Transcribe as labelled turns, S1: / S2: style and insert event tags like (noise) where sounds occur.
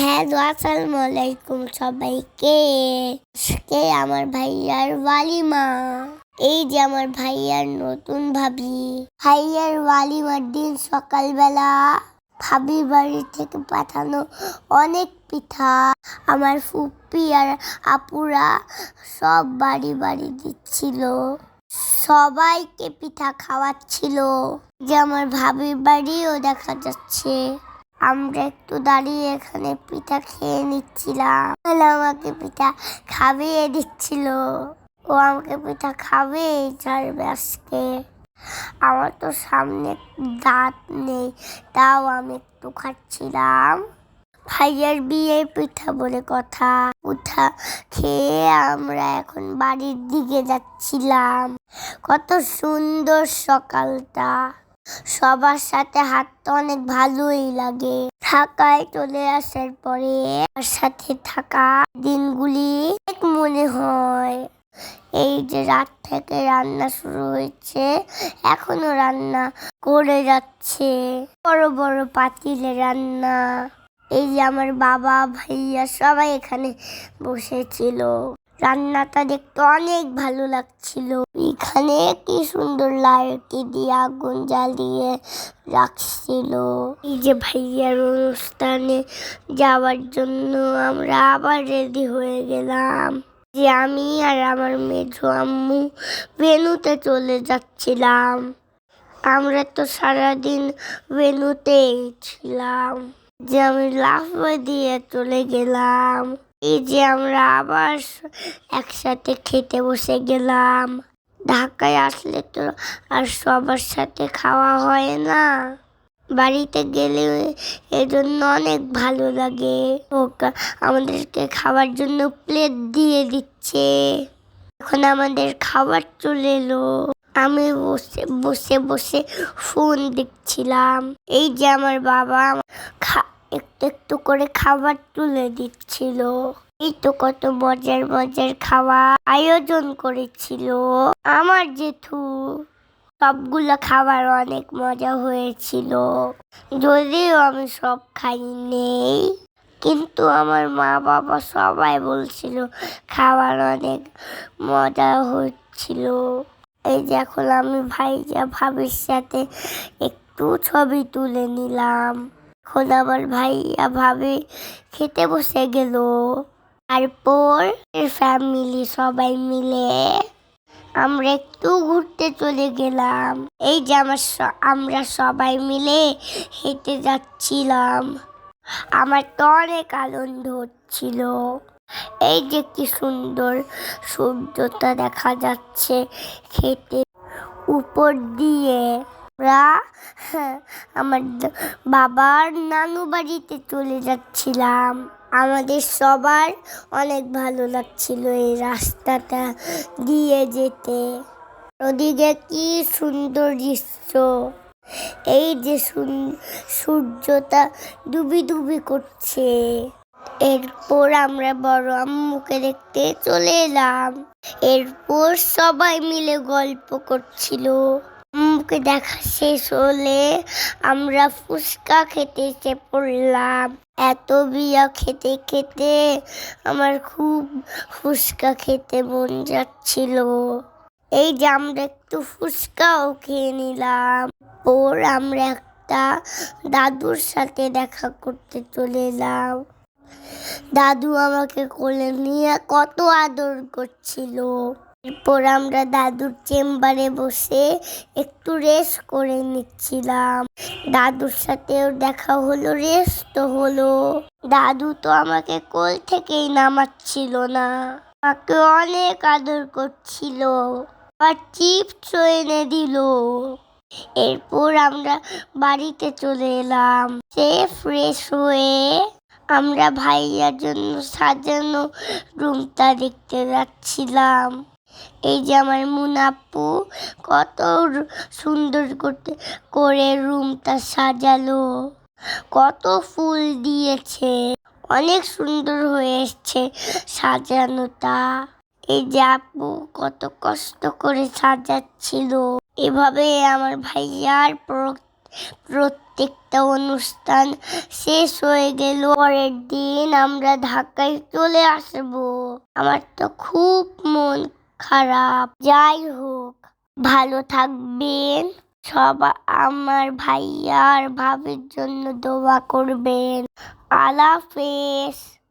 S1: Hello আসসালামু আলাইকুম সবাইকে। আজকে আমার ভাইয়ার ওয়ালিমা। এই যে আমার ভাইয়ার নতুন ভাবি। ভাইয়ার ওয়ালিমার দিন সকালবেলা ভাবি বাড়ি থেকে পাঠানো অনেক পিঠা, আমার ফুপি আর আপুরা সব বাড়ি বাড়ি দিচ্ছিল। সবাইকে পিঠা খাওয়াচ্ছিল। যে আমার ভাবির বাড়িও দেখা যাচ্ছে। আমরা একটু দাঁড়িয়ে এখানে পিঠা খেয়ে নিচ্ছিলাম। তাহলে আমাকে পিঠা খাবিয়ে দিচ্ছিল। ও আমাকে পিঠা খাবে ছাড়বে আজকে। আমার তো সামনে দাঁত নেই, তাও আমি একটু খাচ্ছিলাম। ভাইয়ার বিয়ে পিঠা বলে কথা। উঠা খেয়ে আমরা এখন বাড়ির দিকে যাচ্ছিলাম। কত সুন্দর সকালটা। সবার সাথে হাঁটতে অনেক ভালোই লাগে। ঢাকায় চলে আসার পরে আমার সাথে থাকা দিনগুলি মনে হয়। এই যে রাত থেকে রান্না শুরু হয়েছে, এখনও রান্না করে যাচ্ছে। বড় বড় পাতিলে রান্না। এই যে আমার বাবা, ভাইয়া সবাই এখানে বসেছিল। রান্নাটা দেখতে অনেক ভালো লাগছিল। এখানে কি সুন্দর লাইট দিয়ে আগুন জ্বালিয়ে রাখছিল। এই যে ভাইয়ার অনুষ্ঠানে যাওয়ার জন্য আমরা আবার রেডি হয়ে গেলাম। যে আমি আর আমার মেঝো আম্মু ভেনুতে চলে যাচ্ছিলাম। আমরা তো সারাদিন ভেনুতেই ছিলাম। যে আমি লাফ দিয়ে চলে গেলাম। এই যে আমরা আবার একসাথে খেতে বসে গেলাম। ঢাকায় আসলে তো আর সবার সাথে খাওয়া হয় না। বাড়িতে গেলে এজন্য অনেক ভালো লাগে। ওকে আমাদেরকে খাওয়ার জন্য প্লেট দিয়ে দিচ্ছে। এখন আমাদের খাবার চলে এলো। আমি বসে বসে বসে ফোন দেখছিলাম। এই যে আমার বাবা একটু একটু করে খাবার তুলে দিচ্ছিল। এই কত মজার মজার খাওয়া আয়োজন করেছিল। আমার জেঠু, সবগুলো খাবার অনেক মজা হয়েছিল। যদিও আমি সব খাইনি কিন্তু আমার মা বাবা সবাই বলছিল খাবার অনেক মজা হচ্ছিল। এই যে এখন আমি ভাইজা ভাবির সাথে একটু ছবি তুলে নিলাম। এখন আমার ভাইয়া ভাবি খেতে বসে গেল। তারপর ফ্যামিলি সবাই মিলে আমরা একটু ঘুরতে চলে গেলাম। এই যে আমার আমরা সবাই মিলে হেঁটে যাচ্ছিলাম। আমার তো অনেক আনন্দ হচ্ছিল। এই যে কি সুন্দর সূর্যটা দেখা যাচ্ছে খেতে উপর দিয়ে। আমরা, (laughs) আমার বাবার নানু বাড়িতে চলে যাচ্ছিলাম। আমাদের সবার অনেক ভালো লাগছিল এই রাস্তাটা দিয়ে যেতে। ওদিকে কি সুন্দর দৃশ্য। এই যে সূর্যটা ডুবি ডুবি করছে। এরপর আমরা বড় আম্মুকে দেখতে চলে এলাম। এরপর সবাই মিলে গল্প করছিল। আম্মুকে দেখা শেষ হলে আমরা ফুচকা খেতে এসে পড়লাম। এত বিয়া খেতে খেতে আমার খুব ফুচকা খেতে মন যাচ্ছিল। এই যে আমরা একটু ফুচকাও খেয়ে নিলাম। ওর আমরা একটা দাদুর সাথে দেখা করতে চলে এলাম। দাদু আমাকে কোলে নিয়ে কত আদর করছিল। এরপর আমরা দাদুর চেম্বারে বসে একটু রেস্ট করে নিচ্ছিলাম। দাদুর সাথেও দেখা হলো রেস্ট তো হলো। দাদু তো আমাকে কোল থেকেই নামাচ্ছিল না, আমাকে অনেক আদর করছিল আর চিপস এনে দিল। এরপর আমরা বাড়িতে চলে এলাম। সে ফ্রেশ হয়ে আমরা ভাইয়ার জন্য সাজানো রুমটা দেখতে যাচ্ছিলাম। এই যে আমার মুনাপ্পু কত সুন্দর করতে, করে রুমটা সাজালো। কত ফুল দিয়েছে। অনেক সুন্দর হয়ে এসছে সাজানোটা। এই যে আপু কত কষ্ট করে সাজাচ্ছিল। এভাবে আমার ভাইয়ার প্র- প্রত্যেকটা অনুষ্ঠান শেষ হয়ে গেল। পরের দিন আমরা ঢাকায় চলে আসব। আমার তো খুব মন খারাপ। যাই হোক ভালো থাকবেন। সব আমার ভাইয়ার ভাবের জন্য দোয়া করবেন। হাফেজ।